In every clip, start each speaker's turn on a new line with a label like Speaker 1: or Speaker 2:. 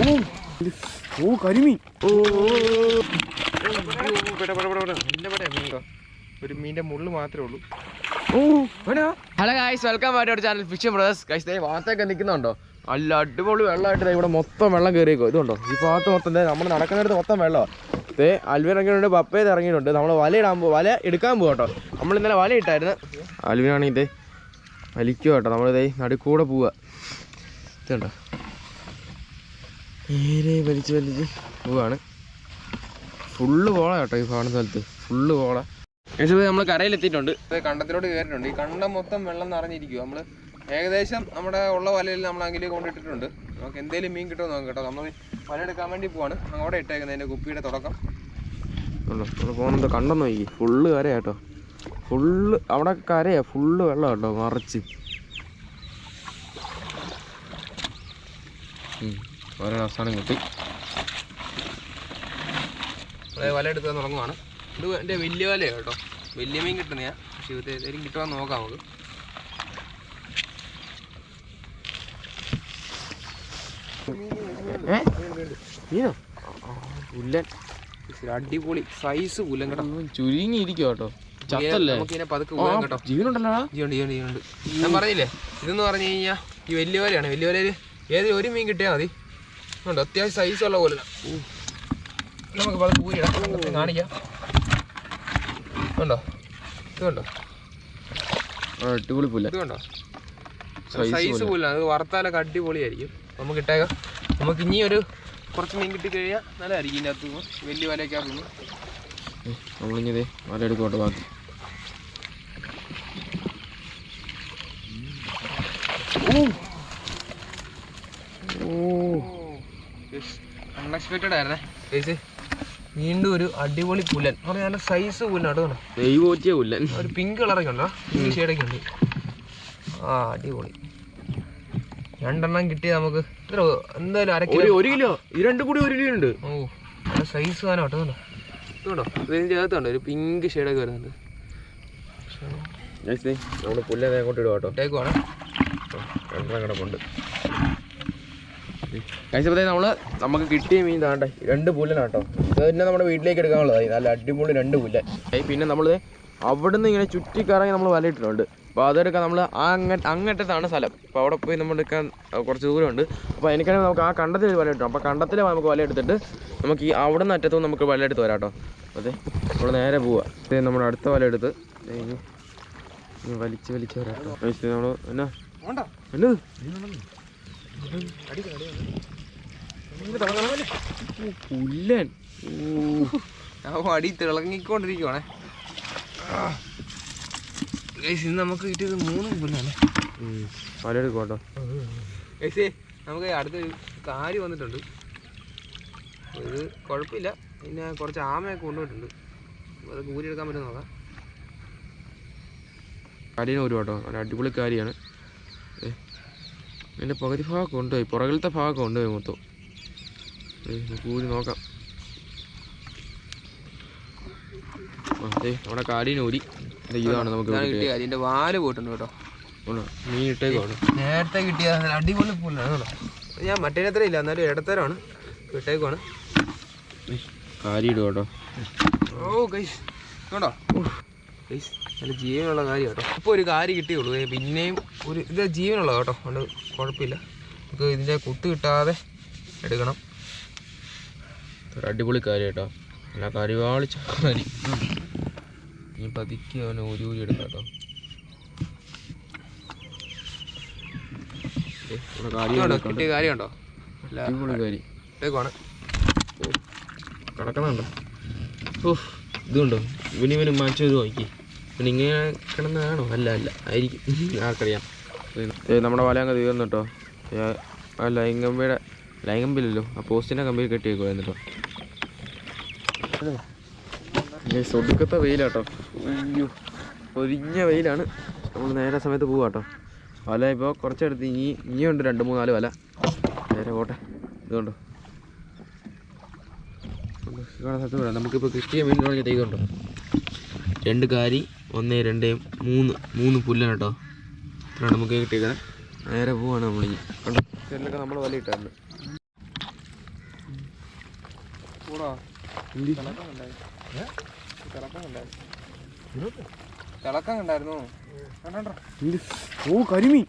Speaker 1: ഓ കരിമീൻ. ഓ
Speaker 2: ഒരു മീന്റെ മുള്ളു മാത്രമേ ഉള്ളൂ
Speaker 1: hello guys welcome back our channel fish brothers guys ദേ ഭാഗത്തൊക്കെ നിൽക്കുന്നുണ്ടോ നല്ല അടിപൊളി വെള്ളമായിട്ട് ഇവിടെ മൊത്തം വെള്ളം കയറിയേക്കോ ഇതുണ്ടോ? ഈ ഭാഗത്ത് മൊത്തം നമ്മൾ നടക്കുന്നിടത്ത് മൊത്തം വെള്ളമാണ് ദേ അൽവിൻ ഇറങ്ങിയിട്ടുണ്ട് പപ്പയത് ഇറങ്ങിയിട്ടുണ്ട്. നമ്മൾ വല ഇടാൻ പോകും വല എടുക്കാൻ പോകും കേട്ടോ. നമ്മൾ ഇന്നലെ വല ഇട്ടായിരുന്നു. അൽവിനാണെങ്കിൽ ഇതേ വലിക്കുക കേട്ടോ. നമ്മളിതേ നടുക്കൂടെ പോവുക ഇതുണ്ടോ? നേരെ വലിച്ച് വലിച്ച് പോവാണ്. ഫുള്ള് പോള കേട്ടോ ഈ കാണുന്ന സ്ഥലത്ത്. ഫുള്ള് പോള. നമ്മൾ കരയിലെത്തിയിട്ടുണ്ട്.
Speaker 2: കണ്ടത്തിലോട്ട് കയറിയിട്ടുണ്ട്. ഈ കണ്ടം മൊത്തം വെള്ളം നിറഞ്ഞിരിക്കും നമ്മൾ ഏകദേശം നമ്മുടെ ഉള്ള വലയിൽ നമ്മൾ അങ്കിലേക്ക് കൊണ്ടിട്ടിട്ടുണ്ട്. നമുക്ക് എന്തെങ്കിലും മീൻ കിട്ടുമോ നോക്കാം കേട്ടോ. നമ്മൾ വല എടുക്കാൻ വേണ്ടി പോവാണ്. അങ്ങോട്ട് ഇട്ടേക്കുന്നത് അതിന്റെ കുപ്പിയുടെ തുടക്കം.
Speaker 1: നമ്മൾ പോകുന്നത് കണ്ടെന്ന് നോക്കി. ഫുള്ള് കര കേട്ടോ. ഫുള്ള് അവിടെ കരയാ. ഫുള്ള് വെള്ളം കേട്ടോ. മറിച്ച്. ഓരോ അവസാനം കിട്ടി.
Speaker 2: വല എടുത്ത് തുടങ്ങുവാണ്. ഇത് എന്റെ വലിയ വലയാണ് കേട്ടോ. വലിയ മീൻ കിട്ടുന്നയാ. പക്ഷേ ഇത് ഏതെങ്കിലും കിട്ടുവാൻ നോക്കാം നമുക്ക്.
Speaker 1: ഏ? മീനോ? പുല്ലൻ.
Speaker 2: അടിപൊളി സൈസ് പുല്ലൻ കേട്ടോ.
Speaker 1: ചുരുങ്ങിയിരിക്കും കേട്ടോ.
Speaker 2: ജീവണ്ട് ജീവണ്ട് ഞാൻ പറഞ്ഞില്ലേ? ഇതെന്ന് പറഞ്ഞു കഴിഞ്ഞാൽ ഈ വലിയ വലയാണ്. വലിയ വലയിൽ ഏത് ഒരു മീൻ കിട്ടിയാൽ മതി. ഉണ്ട് അത്യാവശ്യം സൈസുള്ള പോലെ നമുക്ക് പൂരിടാം നമുക്ക് കാണിക്കാം. ഉണ്ടോ ഇത് കണ്ടോ
Speaker 1: അടിപൊളി പുല്ലൻ
Speaker 2: ഇത് കണ്ടോ സൈസ് പോലെ. അത് വറുത്താലൊക്കെ അടിപൊളിയായിരിക്കും. നമുക്ക് ഇട്ടേക്കാം. നമുക്ക് ഇനി ഒരു കുറച്ച് മീൻ കിട്ടി കഴിഞ്ഞാൽ നല്ലതായിരിക്കും ഇതിന്റെ അകത്ത് വലിയ വലയ്ക്കകത്തുനിന്ന്
Speaker 1: നമ്മളിങ്ങനെ വല എടുക്കോട്ടെ ബാക്കി ഓ
Speaker 2: അൺഎക്സ്പെക്റ്റഡ് ആയിരുന്നേ ഗൈസ് വീണ്ടും ഒരു അടിപൊളി പുല്ലൻ. പറഞ്ഞാൽ നല്ല സൈസ് പുല്ലാണ് കേട്ടോ
Speaker 1: ദൈവോറ്റിയ പുല്ലൻ.
Speaker 2: ഒരു പിങ്ക് കളറൊക്കെ ഉണ്ടോ. പിങ്ക് ഷെയ്ഡൊക്കെ ഉണ്ട്. ആ അടിപൊളി. രണ്ടെണ്ണം കിട്ടിയ നമുക്ക് ഇത്ര എന്തായാലും അര
Speaker 1: ഒരു
Speaker 2: കിലോ
Speaker 1: ഒരു കിലോ. ഇത് രണ്ടും കൂടി ഒരു കിലോ ഉണ്ട്.
Speaker 2: ഓ നല്ല സൈസ് സാധനം കേട്ടോ ഇതുണ്ടോ? ഇതുണ്ടോ ഇതിന് ഒരു പിങ്ക് ഷെയ്ഡൊക്കെ വരുന്നുണ്ട്.
Speaker 1: നമ്മൾ പുല്ലെ അങ്ങോട്ട് ഇടുക കേട്ടോ.
Speaker 2: ഇട്ടേക്കുവാണ്.
Speaker 1: രണ്ടെണ്ണം കിടപ്പുണ്ട്. കഴിച്ചപ്പോഴത്തേ നമ്മൾ നമുക്ക് കിട്ടിയ മീൻ താണ്ടേ രണ്ട് പുല്ലനാട്ടോ ഇത് തന്നെ നമ്മുടെ വീട്ടിലേക്ക് എടുക്കാനുള്ളതായി നല്ല അടിപൊളി രണ്ട് പുല്ല്. പിന്നെ നമ്മൾ അവിടുന്ന് ഇങ്ങനെ ചുറ്റി ചുറ്റിക്കറങ്ങി നമ്മൾ വലയിട്ടിട്ടുണ്ട്. അപ്പൊ അപ്പോൾ അതെടുക്കാൻ നമ്മൾ ആ അങ്ങ അങ്ങറ്റത്താണ് സ്ഥലം. അപ്പോൾ അവിടെ പോയി നമ്മൾ എടുക്കാൻ കുറച്ച് ദൂരമുണ്ട്. അപ്പോൾ എനിക്കാണെങ്കിൽ നമുക്ക് ആ കണ്ടത്തിൽ വല ഇട്ടു അപ്പോൾ കണ്ടത്തിൽ നമുക്ക് വല എടുത്തിട്ട് നമുക്ക് ഈ അവിടെ നിന്ന് അറ്റത്തും നമുക്ക് വല എടുത്ത് വരാം കേട്ടോ. അതെ നമ്മൾ നേരെ പോവാ. ഇത് നമ്മുടെ അടുത്ത വല എടുത്ത് വലിച്ച് വലിച്ച് വരാം കേട്ടോ. നമ്മൾ എന്നാ? എന്നത് പുല്ലൻ.
Speaker 2: ഞാൻ അടി തിളങ്ങിക്കൊണ്ടിരിക്കുവാണേ. ഇന്ന് നമുക്ക് കിട്ടിയത് മൂന്നും പുല്ലാണ്.
Speaker 1: പലടുക്കോട്ടോ
Speaker 2: ഏസി നമുക്ക് അടുത്തൊരു കാര്യം വന്നിട്ടുണ്ട്. ഇത് കുഴപ്പമില്ല. പിന്നെ കുറച്ച് ആമയൊക്കെ കൊണ്ടുപോയിട്ടുണ്ട്. അതൊക്കെ അത് കൂരി എടുക്കാൻ പറ്റും നോക്കാം.
Speaker 1: കാര്യം ഒരു കേട്ടോ അടിപൊളി കാരിയാണ് എന്റെ പകുതി ഭാഗമൊക്കെ കൊണ്ടുപോയി. പുറകിലത്തെ ഭാഗമൊക്കെ കൊണ്ടുപോയി മൊത്തം. കൂടി നോക്കാം. അതെ നമ്മുടെ കാരീന് ഊരി. ഇതാണ് നമുക്ക്
Speaker 2: കിട്ടിയ എന്റെ വാൽ പോയിട്ടുണ്ട് കേട്ടോ?
Speaker 1: മീൻ ഇട്ടേക്കാണ്
Speaker 2: നേരത്തെ കിട്ടിയ അടിപൊളി പുല്ലാണ് കേട്ടോ. ഞാൻ മറ്റേനത്ര ഇല്ല എന്നാലും ഇടത്തരമാണ് ഇട്ടേക്കുവാണ്.
Speaker 1: കാരി ഇടുക കേട്ടോ.
Speaker 2: ഓ കൈ കേട്ടോ നല്ല ജീവനുള്ള കാര്യം കേട്ടോ. ഇപ്പോൾ ഒരു കാര്യം കിട്ടിയുള്ളൂ. പിന്നെയും ഒരു ഇത് ജീവനുള്ള കേട്ടോ. അതുകൊണ്ട് കുഴപ്പമില്ല. നമുക്ക് ഇതിന്റെ കുത്ത് കിട്ടാതെ എടുക്കണം.
Speaker 1: ഒരു അടിപൊളി കാര്യം കേട്ടോ. നല്ല കരിവാളിച്ച കാര്യം ഇനി പതുക്കി അവനെ ഒരു ഊരി എടുക്കാം കേട്ടോ.
Speaker 2: കിട്ടിയ കാര്യമുണ്ടോ
Speaker 1: അടിപൊളി കാരി
Speaker 2: ഇട്ടേക്കുവാണ്.
Speaker 1: കിടക്കണുണ്ടോ? ഓഹ് ഇതുണ്ടോ? ഇവന് ഇവന് മാറ്റി ഇത് നോക്കി. പിന്നെ ഇങ്ങനെ കിടന്നതാണോ? അല്ല അല്ല. ആയിരിക്കും. ആർക്കറിയാം. നമ്മുടെ വല അങ്ങ് തീർന്നു കേട്ടോ ആ ലൈംഗമ്പിയുടെ ലൈംഗമ്പില്ലല്ലോ ആ പോസ്റ്റിന്റെ കമ്പിയിൽ കെട്ടിയേക്കോ എന്നിട്ടോ ഒടുക്കത്തെ വെയിലാട്ടോ അയ്യോ ഒരിഞ്ഞ വെയിലാണ്. നമ്മൾ നേരെ സമയത്ത് പോവാട്ടോ വല ഇപ്പോൾ കുറച്ചെടുത്ത് ഇനി ഇനിയുണ്ട് രണ്ട് മൂന്നാൽ വല. നേരെ പോട്ടെ. ഇതുകൊണ്ടോ സത്യം പറയാം. നമുക്കിപ്പോൾ കിട്ടിയ മീനുകളൊക്കെ ചെയ്തുണ്ടോ രണ്ട് കാരി ഒന്ന് രണ്ട് മൂന്ന്. മൂന്ന് പുല്ലാണ് കേട്ടോ. ഇത്രയാണ് നമുക്ക് കിട്ടിയത് നേരെ പോവാണ് നമ്മൾ കണ്ടോ? ഇതിലൊക്കെ നമ്മൾ വല ഇട്ടായിരുന്നു?
Speaker 2: തിളക്കം കണ്ടായിരുന്നു
Speaker 1: ഓ കരിമീൻ.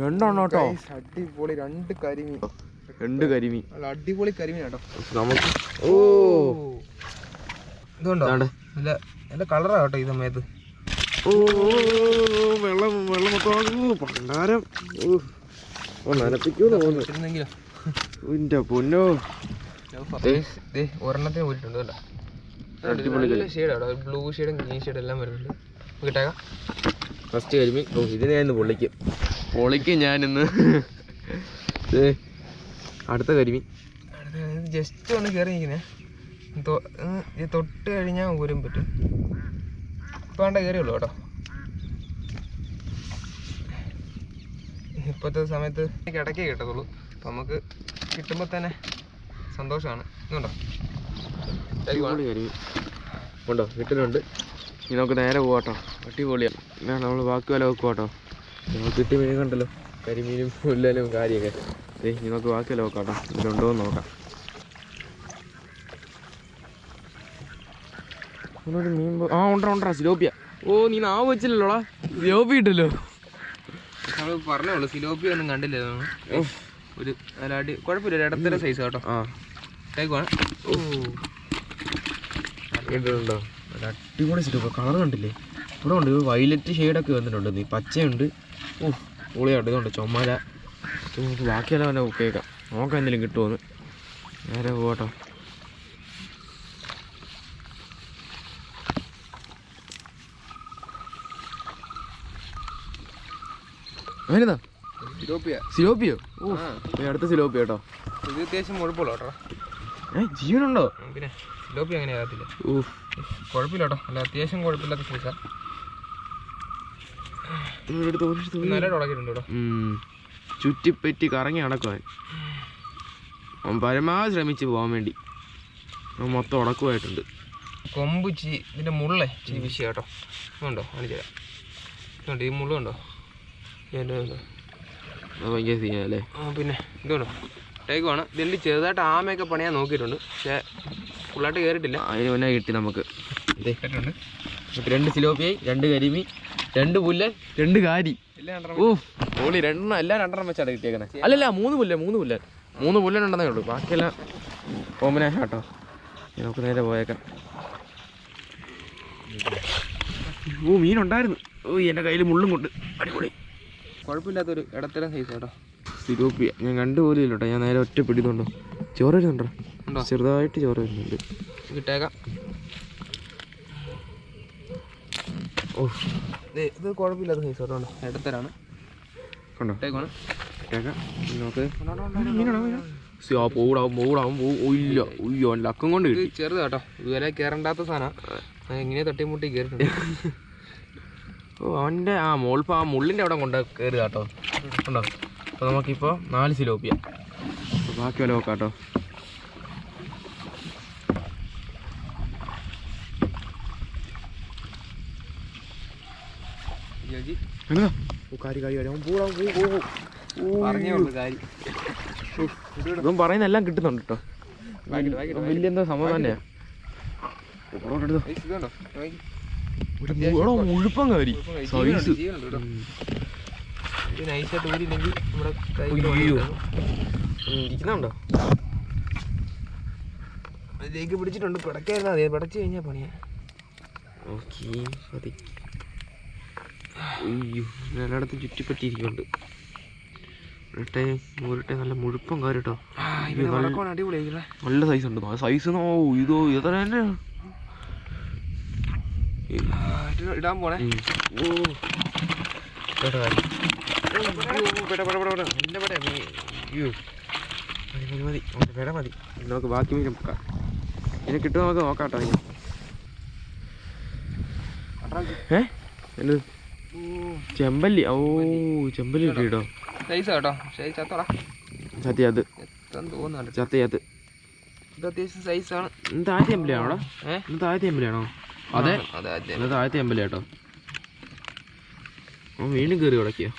Speaker 1: രണ്ടെണ്ണം കേട്ടോ.
Speaker 2: അടിപൊളി. രണ്ട് കരിമീൻ.
Speaker 1: രണ്ട് കരിമി
Speaker 2: നല്ല അടിപൊളി കരിമീൻ കേട്ടോ
Speaker 1: നമുക്ക് ഓ.
Speaker 2: ഇതുണ്ടോ. നല്ല നല്ല കളറാ കേട്ടോ ഈ സമയത്ത്.
Speaker 1: ഓ വെള്ളം വെള്ളം മൊത്തം പണ്ടാരം ഓ തോന്നുന്നു. എന്റെ പൊന്നോ.
Speaker 2: ഒരെണ്ണത്തിന് പോയിട്ടുണ്ട് കേട്ടോ. ബ്ലൂ ഷെയ്ഡും ഗ്രീൻ ഷെയ്ഡും എല്ലാം വരുന്നുണ്ട്.
Speaker 1: ഫസ്റ്റ് കരിമീൻ. ഓ ഇതിനെ ഞാൻ ഇന്ന് പൊള്ളിക്കും. പൊളിക്കും ഞാനിന്ന്. ദേ, അടുത്ത കരിമീൻ
Speaker 2: ജസ്റ്റ് ഒന്ന് കയറി നിൽക്കുന്നേ തൊട്ട് കഴിഞ്ഞാൽ ഊരും പറ്റും. ഇപ്പം വേണ്ട കയറിയുള്ളൂ കേട്ടോ. ഇപ്പോഴത്തെ സമയത്ത് ഇടയ്ക്കേ കിട്ടത്തുള്ളൂ. അപ്പം നമുക്ക് കിട്ടുമ്പോൾ തന്നെ സന്തോഷമാണ് ഇതുണ്ടോ?
Speaker 1: ഉണ്ടോ? കിട്ടലുണ്ട്. ഇനി നമുക്ക് നേരെ പോവാട്ടോ. അടിപൊളിയാണ്. നമ്മൾ ബാക്കി വില വെക്കുവാട്ടോ നമുക്ക് കിട്ടിയ മീൻ കണ്ടല്ലോ കരിമീനും പുല്ലലും കാര്യമൊക്കെ. ദേ ഇനി നമുക്ക് ബാക്കി വില വെക്കാട്ടോ. ഇതിലുണ്ടോ എന്ന് നോക്കാം. ഒരു മീൻ ആ ഉണ്ടോ ഉണ്ടോ സിലോപ്പിയ. ഓ നീ നാവ് വെച്ചില്ലല്ലോടാ. സിലോപ്പി ഇട്ടല്ലോ.
Speaker 2: നമ്മൾ പറഞ്ഞോളൂ സിലോപ്പി ഒന്നും കണ്ടില്ലേ ഒരു അടി കുഴപ്പമില്ല ഒരു ഇടത്തര സൈസ് കേട്ടോ
Speaker 1: ആ.
Speaker 2: ടേക്കുവാണ് ഓ.
Speaker 1: ഇട്ടിട്ടുണ്ടോ ഒരു അടിപൊളി സിലോപ്പ കളർ കണ്ടില്ലേ? ഇവിടെ ഉണ്ട് വയലറ്റ് ഷെയ്ഡൊക്കെ വന്നിട്ടുണ്ട്. നീ പച്ചയുണ്ട്. ഓ പൊളിയുണ്ട് ഇതുണ്ട് ചുമല. നമുക്ക് ബാക്കിയെല്ലാം തന്നെ കേൾക്കാം നോക്കാം എന്തെങ്കിലും കിട്ടുമോന്ന് നേരെ പോകട്ടോ അങ്ങനെന്താ
Speaker 2: സിലോപ്പിയ.
Speaker 1: ഓ അടുത്ത സിലോപ്പി കേട്ടോ.
Speaker 2: ഇത് അത്യാവശ്യം മുഴുപ്പുള്ള കേട്ടോ.
Speaker 1: ജീവനുണ്ടോ?
Speaker 2: പിന്നെ സിലോപ്പി അങ്ങനെ ആകത്തില്ല.
Speaker 1: ഓ
Speaker 2: കുഴപ്പമില്ല കേട്ടോ. അല്ല അത്യാവശ്യം കുഴപ്പമില്ലാത്ത
Speaker 1: ഒരു-
Speaker 2: നല്ല തുടങ്ങിയിട്ടുണ്ട് കേട്ടോ.
Speaker 1: ചുറ്റിപ്പറ്റി കറങ്ങി നടക്കുവാൻ. അവൻ പരമാവധി ശ്രമിച്ച് പോകാൻ വേണ്ടി. അവൻ മൊത്തം ഉടക്കുമായിട്ടുണ്ട്
Speaker 2: കൊമ്പ് ചി ഇതിന്റെ മുള്ളേ ചി വിഷയ കേട്ടോ. ഉണ്ടോ കാണിച്ചു തരാം. ഈ മുള്ള ഉണ്ടോ
Speaker 1: അത് ഭയങ്കര സീനല്ലേ
Speaker 2: ആ പിന്നെ ഇതുണ്ടോ. ടേക്കുവാണ് ഇതിന്റെ ചെറുതായിട്ട് ആമയൊക്കെ പണിയാൻ നോക്കിയിട്ടുണ്ട്. പക്ഷേ ഫുള്ളായിട്ട് കയറിയിട്ടില്ല
Speaker 1: അതിന് മുന്നേ കിട്ടി നമുക്ക്. രണ്ട് സിലോപ്പിയായി രണ്ട് കരിമി രണ്ട് പുല്ലൻ രണ്ട് കാരി.
Speaker 2: എല്ലാം
Speaker 1: ഓ ഓളി രണ്ടെണ്ണം എല്ലാം രണ്ടെണ്ണം വെച്ചാണ് കിട്ടിയേക്കുന്നത് അല്ലല്ല മൂന്ന് പുല്ലൻ മൂന്ന് പുല്ലൻ മൂന്ന് പുല്ലൻ ഉണ്ടെന്നേ ഉള്ളൂ. ബാക്കിയെല്ലാം കോമ്പിനേഷൻ കേട്ടോ നമുക്ക് നേരെ പോയേക്കാം. ഓ മീനുണ്ടായിരുന്നു. ഓ എന്റെ കയ്യിൽ മുള്ളും കൊണ്ട്. അടിപൊളി.
Speaker 2: കുഴപ്പമില്ലാത്തൊരു ഇടത്തരം സൈസ് കേട്ടോ
Speaker 1: സിലോപ്പിയ. ഞാൻ കണ്ടുപോലും ഇല്ല കേട്ടോ ഞാൻ നേരെ ഒറ്റ പിടിക്കുന്നുണ്ടോ ചോറ് വരുന്നുണ്ടോ? ചെറുതായിട്ട് ചോറ് വരുന്നുണ്ട്.
Speaker 2: കിട്ടേക്കാം.
Speaker 1: ഓ
Speaker 2: ഇത് കുഴപ്പമില്ലാത്ത സൈസ് കേട്ടോ ഇടത്തരാണ്.
Speaker 1: കണ്ടോ? നമുക്ക് പോടാവും പോടാവും ഇല്ല ലക്കം കൊണ്ട് കിട്ടി.
Speaker 2: ചെറുതാ കേട്ടോ. ഇതുവരെ കയറണ്ടാത്ത സാധനം. എങ്ങനെ തട്ടിമുട്ടി കയറിയിട്ടുണ്ട്
Speaker 1: ഓ അവന്റെ ആ മോളിപ്പോൾ ആ മുള്ളിന്റെ അവിടെ കൊണ്ട് കയറി കേട്ടോ. ഉണ്ടോ അപ്പോൾ നമുക്കിപ്പോൾ നാല് സിലോപ്പിയ. ബാക്കി വില നോക്കാം കേട്ടോ
Speaker 2: ചേച്ചി
Speaker 1: എന്നതാ ഓ കാരി കാരി കാരി അവൻ പോടാവും പോ പോ, പോ
Speaker 2: പറഞ്ഞേ ഉള്ളൂ കാര്യം
Speaker 1: ഇവൻ പറയുന്ന എല്ലാം കിട്ടുന്നുണ്ട് കേട്ടോ വലിയ എന്താ സംഭവം തന്നെയാ. മുഴുപ്പം
Speaker 2: കഴി-
Speaker 1: സൈസ്.
Speaker 2: ഇത്
Speaker 1: ഇരിക്കുന്നുണ്ടോ?
Speaker 2: അതിലേക്ക് പിടിച്ചിട്ടുണ്ട്. പിടക്കായിരുന്നു അതെ പിടച്ചു കഴിഞ്ഞാൽ പണിയാ.
Speaker 1: ഓക്കേ അയ്യോ എല്ലായിടത്തും ചുറ്റിപ്പറ്റിയിരിക്കുന്നുണ്ട്. ഇരട്ടെ നൂറിട്ടെ നല്ല മുഴുപ്പം
Speaker 2: കാര്യട്ടോ.
Speaker 1: നല്ല സൈസ് ഉണ്ട്. സൈസ് ഓ ഇതോ ഇത് തന്നെ?
Speaker 2: ഇടാൻ പോണേ.
Speaker 1: ഓ. മതി. നമുക്ക് ബാക്കി മീൻ നോക്കാം. ഇനി കിട്ടും നമുക്ക് നോക്കാം കേട്ടോ. ഏ? എന്ത്? ചെമ്പല്ലി. ഓ ചെമ്പല്ലി കിട്ടി കേട്ടോ
Speaker 2: സൈസ് കേട്ടോ സൈസ് ചത്തോടാ
Speaker 1: അത്
Speaker 2: തോന്നുന്നുണ്ട് ഇത് അത്യാവശ്യം സൈസാണ്.
Speaker 1: അമ്പലയാണോ അമ്പലയാണോ അതെ. താഴത്തെ അമ്പലം കേട്ടോ വീണ്ടും കയറി
Speaker 2: ഉടക്കിയോ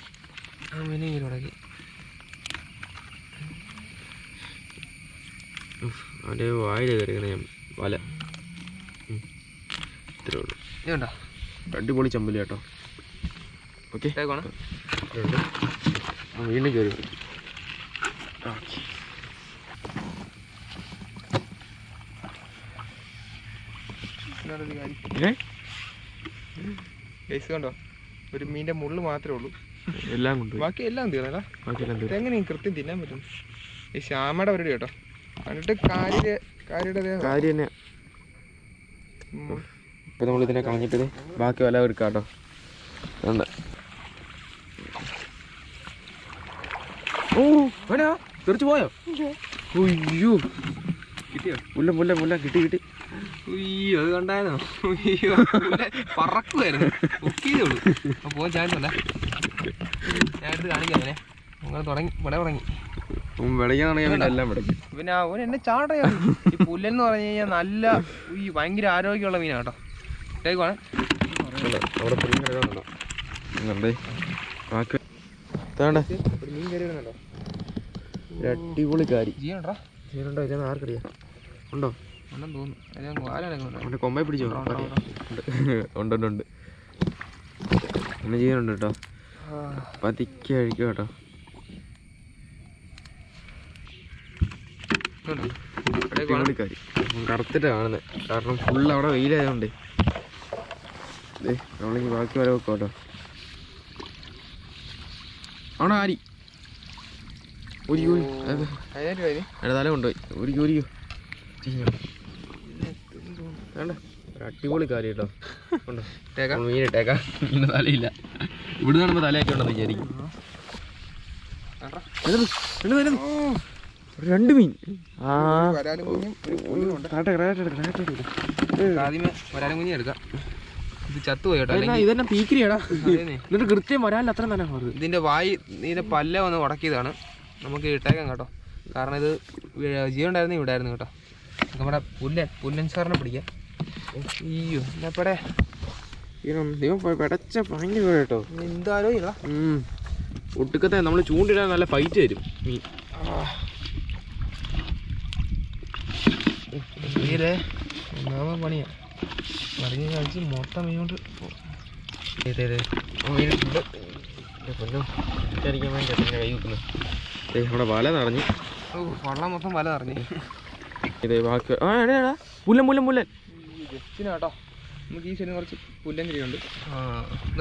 Speaker 2: ഉടക്കി
Speaker 1: അവന്റെ വായിൽ കയറിയാണ് ഞാൻ വല. ഇത്രേ ഉള്ളൂ. അടിപൊളി ചമ്പൽ കേട്ടോ ഓക്കെ. വീണ്ടും കയറി ഓക്കെ.
Speaker 2: കണ്ടോ? ഒരു മീന്റെ മുള്ളു മാത്രമേ ഉള്ളൂ.
Speaker 1: എല്ലാം കൊണ്ട്
Speaker 2: ബാക്കി എല്ലാം തീർന്നല്ല ഇതെങ്ങനെ കൃത്യം തിന്നാൻ പറ്റും? ഈ ശ്യാമയുടെ പരിപാടി കേട്ടോ. കണ്ടിട്ട് കാര്യ കാര്യയുടെ
Speaker 1: കാര്യം തന്നെ. ഇപ്പം നമ്മൾ ഇതിനെ കളഞ്ഞിട്ട് ബാക്കി വല എടുക്കാം കേട്ടോ ഉണ്ട് ഓ വേണോ തെറിച്ച് പോയോ? ഉയ്യോ
Speaker 2: കിട്ടിയോ?
Speaker 1: പുല്ല പുല്ല കിട്ടി കിട്ടി.
Speaker 2: ഉയ്യോ അത് കണ്ടായിരുന്നോ? ഉയ്യോ പറക്കുമായിരുന്നു പൊക്കിയതേ അപ്പൊ പോകാൻ ചാൻസ് അല്ല. ഞാൻ എടുത്ത് കാണിക്കാം അങ്ങനെ അങ്ങനെ തുടങ്ങി ഇവിടെ തുടങ്ങി.
Speaker 1: പിന്നെ
Speaker 2: അവൻ എന്നെ ചാടയാണ് ഈ പുല്ലെന്ന് പറഞ്ഞു കഴിഞ്ഞാൽ നല്ല ഈ ഭയങ്കര ആരോഗ്യമുള്ള മീനാണ് കേട്ടോ. ഇട്ടേക്കുവാണ്.
Speaker 1: അവിടെ ഉണ്ടേ ബാക്കി ഇതാണ്ടേ
Speaker 2: ഒരു മീൻ കയറി വരുന്നുണ്ടോ
Speaker 1: ഒരു അടിപൊളി കാരി
Speaker 2: ജീവനുണ്ടോ
Speaker 1: ഇതെന്ന് ആർക്കറിയാം ഉണ്ടോ? അവന്റെ കൊമ്പയെ പിടിച്ചോ?
Speaker 2: ഉണ്ടോ, ഉണ്ടോ,
Speaker 1: ഉണ്ട് ഉണ്ട് ഉണ്ട്. എന്നെ ജീവനുണ്ട് കേട്ടോ. പതിക്കെ കഴിക്കും കേട്ടോ. അടിപൊളി കാരി കറുത്തിട്ട് കാണുന്നത് കാരണം ഫുള്ള് അവിടെ വെയിലായതുകൊണ്ട്. നമ്മളിനി ബാക്കി വരെ വെക്കാം കേട്ടോ. അവിടെ ആരി? തല കൊണ്ടുപോയി. വേണ്ട. ഒരു അടിപൊളി കാര്യം കേട്ടോ. ഉണ്ടോ മീനിന് തലയില്ല. ഇവിടെ കാണുമ്പോൾ തലയൊക്കെ ഉണ്ടെന്ന് വിചാരിക്കും രണ്ട് മീൻ. ആ.
Speaker 2: ഇത് ചത്തുപോയി കേട്ടോ
Speaker 1: ഇതെന്നെ പീക്കിരിയാടാ. എന്നിട്ട് കൃത്യം വരാനില്ല അത്ര തന്നെ
Speaker 2: ഇതിന്റെ വായി ഇതിന്റെ പല്ല വന്ന് ഉടക്കിയതാണ്. നമുക്ക് ഇട്ടേക്കാം കേട്ടോ. കാരണം ഇത് ജീവൻ ഉണ്ടായിരുന്നു ഇവിടെ ആയിരുന്നു കേട്ടോ. നമ്മുടെ പുല്ലൻ പുല്ലൻ സാറിനെ പിടിക്കാം. അയ്യോ എന്നെപ്പടെ
Speaker 1: ദൈവം പെടച്ച ഭയങ്കര കേട്ടോ.
Speaker 2: എന്തായാലും ഇല്ല.
Speaker 1: ഒട്ടുക്കത്തെ നമ്മൾ ചൂണ്ടിടാൻ നല്ല ഫൈറ്റ് വരും. മീൻ
Speaker 2: തീരെ ഒന്നാമത് പണിയാ. മറിഞ്ഞ് കഴിച്ച് മൊത്തം മീനോട്ട്
Speaker 1: വിചാരിക്കാൻ വേണ്ടി കൈ വെക്കുന്നത്. നമ്മുടെ വല നിറഞ്ഞു.
Speaker 2: വള്ളം മൊത്തം വല നിറഞ്ഞു.
Speaker 1: ഇതേ ബാക്കി ആ എടാ പുല്ലൻ പുല്ലൻ പുല്ലൻ.
Speaker 2: ജസ്റ്റിന് കേട്ടോ. നമുക്ക് ഈ സൈഡിൽ കുറച്ച് പുല്ലൻ കിരിയുണ്ട്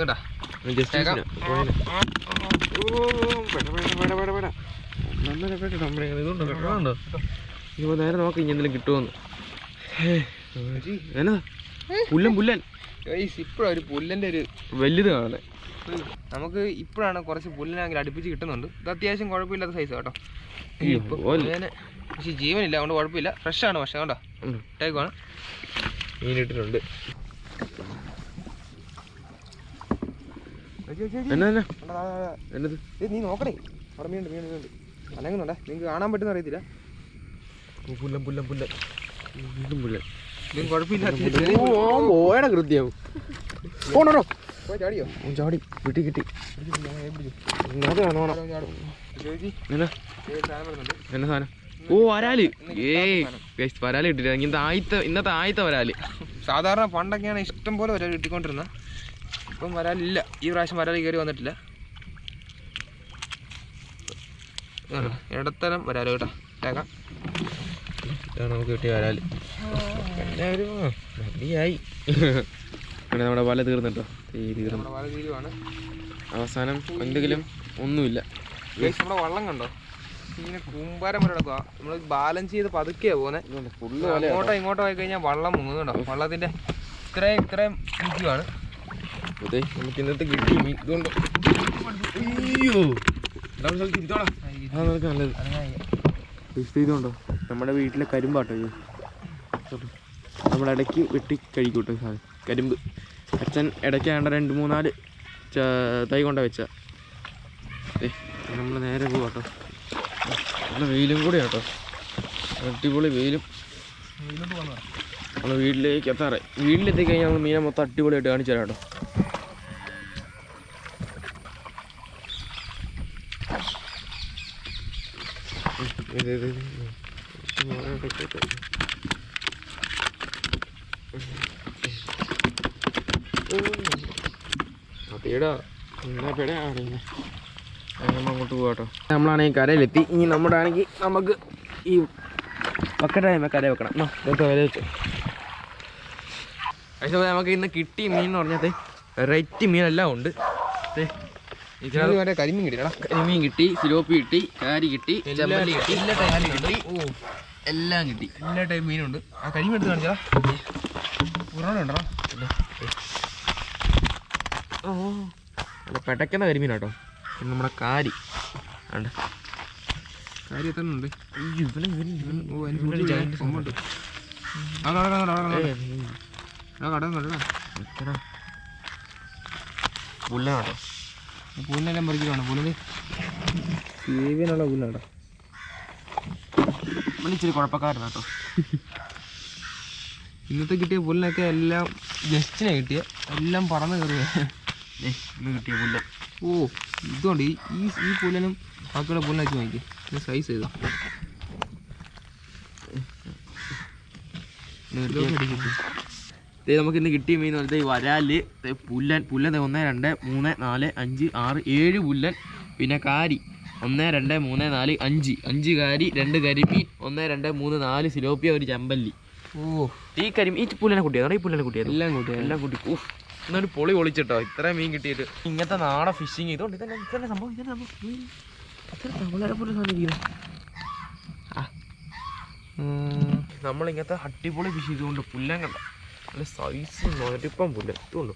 Speaker 2: ഇതാ
Speaker 1: ജസ്റ്റ്
Speaker 2: കേക്കാം.
Speaker 1: ഇപ്പൊ നേരെ നോക്കി ഇനി എന്തെങ്കിലും കിട്ടുമെന്ന് എന്നതാ പുല്ലൻ പുല്ലൻ.
Speaker 2: ഇപ്പോഴും ഒരു പുല്ലന്റെ ഒരു
Speaker 1: വലുത് കാണുന്നത്
Speaker 2: നമുക്ക് ഇപ്പോഴാണ് കുറച്ച് പുല്ലിനാണെങ്കിൽ അടുപ്പിച്ച് കിട്ടുന്നുണ്ട്. ഇത് അത്യാവശ്യം കുഴപ്പമില്ലാത്ത സൈസ് കേട്ടോ. പക്ഷെ ജീവനില്ല അതുകൊണ്ട് കുഴപ്പമില്ല. ഫ്രഷ് ആണ് പക്ഷെ കേട്ടോ ഇട്ടേക്കുവാണ്.
Speaker 1: മീനിട്ടിട്ടുണ്ട് എന്നാ എന്നാ? എന്നത്?
Speaker 2: നീ നോക്കണേ അവിടെ മീനുണ്ട് മീനുണ്ട് അനങ്ങുന്നുണ്ടേ? നിങ്ങൾക്ക് കാണാൻ പറ്റുന്ന അറിയത്തില്ല.
Speaker 1: പുല്ലൻ പുല്ലൻ പുല്ലൻ. വീണ്ടും പുല്ലൻ.
Speaker 2: ഇതും കുഴപ്പമില്ല
Speaker 1: കൃത്യം.
Speaker 2: പോയി ചാടിയോ
Speaker 1: ചാടി കിട്ടി എന്നാ
Speaker 2: സാധനം?
Speaker 1: ഓ വരാൽ. ഏ വരാൽ കിട്ടില്ല ഇന്നത്തെ ആദ്യത്തെ ഇന്നത്തെ ആദ്യത്തെ വരാൽ.
Speaker 2: സാധാരണ പണ്ടൊക്കെയാണ് ഇഷ്ടം പോലെ വരാൽ കിട്ടിക്കൊണ്ടിരുന്നത്. ഇപ്പം വരാലില്ല. ഈ പ്രാവശ്യം വരാൽ കയറി വന്നിട്ടില്ല. ഇടത്തരം വരാലോ കേട്ടോ. ഇട്ടേക്കാം.
Speaker 1: നമുക്ക് കിട്ടിയ വരാൽ. മതിയായി അങ്ങനെ നമ്മുടെ വല തീർന്നിട്ടോ. തീ തീർന്നു
Speaker 2: നമ്മുടെ വല തീരുവാണ്.
Speaker 1: അവസാനം എന്തെങ്കിലും ഒന്നുമില്ല.
Speaker 2: നമ്മുടെ വള്ളം കണ്ടോ? ഇങ്ങനെ കൂമ്പാരം പോലെ കിടക്കുക നമ്മൾ ബാലൻസ് ചെയ്ത് പതുക്കെയാ പോകുന്നത് അങ്ങോട്ടോ ഇങ്ങോട്ടോ പോയി കഴിഞ്ഞാൽ വള്ളം മുങ്ങുന്നുണ്ടോ വള്ളത്തിന്റെ ഇത്രയും ഇത്രയും ഇരിക്കുവാണ്.
Speaker 1: അതെ നമുക്ക് ഇന്നത്തെ കിട്ടി. മീൻ ഇതുകൊണ്ട് അയ്യോ. നല്ലത്. ചെയ്തോണ്ടോ നമ്മുടെ വീട്ടിലെ കരിമ്പാട്ടോ ഇത്. കേട്ടോ. ഇടയ്ക്ക് വെട്ടി കഴിക്കൂട്ടോ സാധനം. കരിമ്പ്. അച്ഛൻ ഇടയ്ക്ക് വേണ്ട രണ്ട് മൂന്നാൽ തൈ കൊണ്ട വെച്ച. നമ്മൾ നേരെ പോവാട്ടോ നല്ല വെയിലും കൂടെ കേട്ടോ അടിപൊളി വെയിലും. നമ്മൾ വീട്ടിലേക്ക് എത്താറേ വീട്ടിലെത്തി കഴിഞ്ഞാൽ നമ്മൾ മീനെ മൊത്തം അടിപൊളിയായിട്ട് കാണിച്ചു തരാം കേട്ടോ ഇത്. അങ്ങോട്ട് പോകട്ടോ നമ്മളാണെങ്കിൽ കരയിലെത്തി. ഇനി നമ്മുടെ ആണെങ്കിൽ നമുക്ക് ഈ വക്കട്ടായ്മ കര വെക്കണം. കര വെച്ചു. പക്ഷേ നമുക്ക് ഇന്ന് കിട്ടിയ മീൻ എന്ന് പറഞ്ഞത് മീൻ മീനെല്ലാം ഉണ്ട്. ഇതിനകത്ത്
Speaker 2: കരിമീൻ കിട്ടി
Speaker 1: കരിമീൻ കിട്ടി സിലോപ്പി കിട്ടി കാരി കിട്ടി ചെമ്പല്ലി കിട്ടി
Speaker 2: എല്ലാ ടൈമിലും
Speaker 1: കിട്ടി.
Speaker 2: ഓ
Speaker 1: എല്ലാം കിട്ടി.
Speaker 2: എല്ലാ ടൈം മീനുണ്ട്. ആ കരിമീൻ എടുത്ത് കാണിച്ചാ ഒരെണ്ണം
Speaker 1: പെടക്കുന്ന കരിമീൻ കേട്ടോ പിന്നെ നമ്മുടെ കാരി. ഉണ്ട്
Speaker 2: കാര്യം എത്ര ഉണ്ട്?
Speaker 1: അയ്യോ ഇവനെ ഇവൻ ഇവൻ
Speaker 2: ഓ അതിന്
Speaker 1: ഇവനൊരു
Speaker 2: സൂചി
Speaker 1: giant
Speaker 2: കൊമ്പുണ്ട്. ആ കട കട കട
Speaker 1: ഏയ്,
Speaker 2: ആ കട കട.
Speaker 1: നിക്കടാ.
Speaker 2: പുല്ലെല്ലാം പറിക്കുകയാണ് പുല്ല്
Speaker 1: സേവിനുള്ള പുല്ലാണോ? ഇച്ചിരി കുഴപ്പക്കാരനാ
Speaker 2: ഇന്നത്തെ കിട്ടിയ പുല്ലിനൊക്കെ എല്ലാം ജസ്റ്റിനെ കിട്ടിയ. എല്ലാം പറന്ന് കയറുക
Speaker 1: ഇന്ന് കിട്ടിയ പുല്ല.
Speaker 2: ഓ ഇതുകൊണ്ട് ഈ ഈ പുല്ലനും ബാക്കിയുള്ള പുല്ലിനെ വെച്ച് വാങ്ങിക്കും. സൈസ് ചെയ്തു.
Speaker 1: നമുക്ക് ഇന്ന് കിട്ടിയ മീൻ എന്ന് പറഞ്ഞാൽ ഈ വരാൽ പുല്ലൻ പുല്ലൻ ഒന്ന് രണ്ട് മൂന്ന് നാല് അഞ്ച് ആറ് ഏഴ് പുല്ലൻ പിന്നെ കാരി. ഒന്ന് രണ്ട് മൂന്ന് നാല് അഞ്ച്. അഞ്ച് കാരി രണ്ട് കരിമീൻ ഒന്ന് രണ്ട് മൂന്ന് നാല് സിലോപ്പിയ ഒരു ചമ്പല്ലി.
Speaker 2: ഓ.
Speaker 1: ഈ കരിമീൻ ഈ പുല്ലനെ കുട്ടിയാണോ ഈ പുല്ലനെ കുട്ടിയാണ്
Speaker 2: എല്ലാം കൂട്ടിയ
Speaker 1: എല്ലാം കൂട്ടി. ഊഫ് എന്നൊരു പൊളി പൊളിച്ചിട്ടോ. ഇത്രയും മീൻ കിട്ടിയിട്ട്. ഇങ്ങനത്തെ നാടൻ ഫിഷിങ് ഇതുകൊണ്ട് ഇതന്നെ ഇതന്നെ സംഭവം സംഭവം? ഇത്ര പോലെ. നമ്മളിങ്ങനത്തെ അടിപൊളി ഫിഷ് ചെയ്തുകൊണ്ട് പുല്ലാൻ കണ്ട. നല്ല സൈസ് നൊരപ്പം പുല്ല്. ഇതുകൊണ്ട്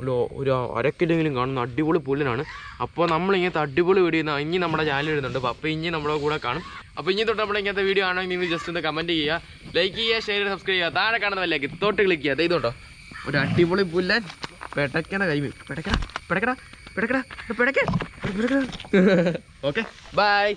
Speaker 1: ഒരു ഒരു അര കിലോയെങ്കിലും കാണുന്ന അടിപൊളി പുല്ലിനാണ്. അപ്പോൾ നമ്മളിങ്ങനത്തെ അടിപൊളി വീഡിയോ ഇനി നമ്മുടെ ചാനൽ വരുന്നുണ്ട് അപ്പോൾ ഇനി നമ്മുടെ കൂടെ കാണും. അപ്പോൾ ഇനി തൊട്ട് നമ്മൾ ഇങ്ങനത്തെ വീഡിയോ ആണെങ്കിൽ നിങ്ങൾ ജസ്റ്റ് ഒന്ന് കമന്റ് ചെയ്യുക. ലൈക്ക് ചെയ്യുക ഷെയർ ചെയ്യുക സബ്സ്ക്രൈബ് ചെയ്യുക. താഴെ കാണുന്ന വല്ലേക്ക് തൊട്ട് ക്ലിക്ക് ചെയ്യുക. ഇതുണ്ടോ? ഒരു അടിപൊളി പുല്ലൻ പെടക്കണ കൈമീൻ പെടക്കണ പെടക്കണ പെടക്കണ പെടക്കണ. Okay bye.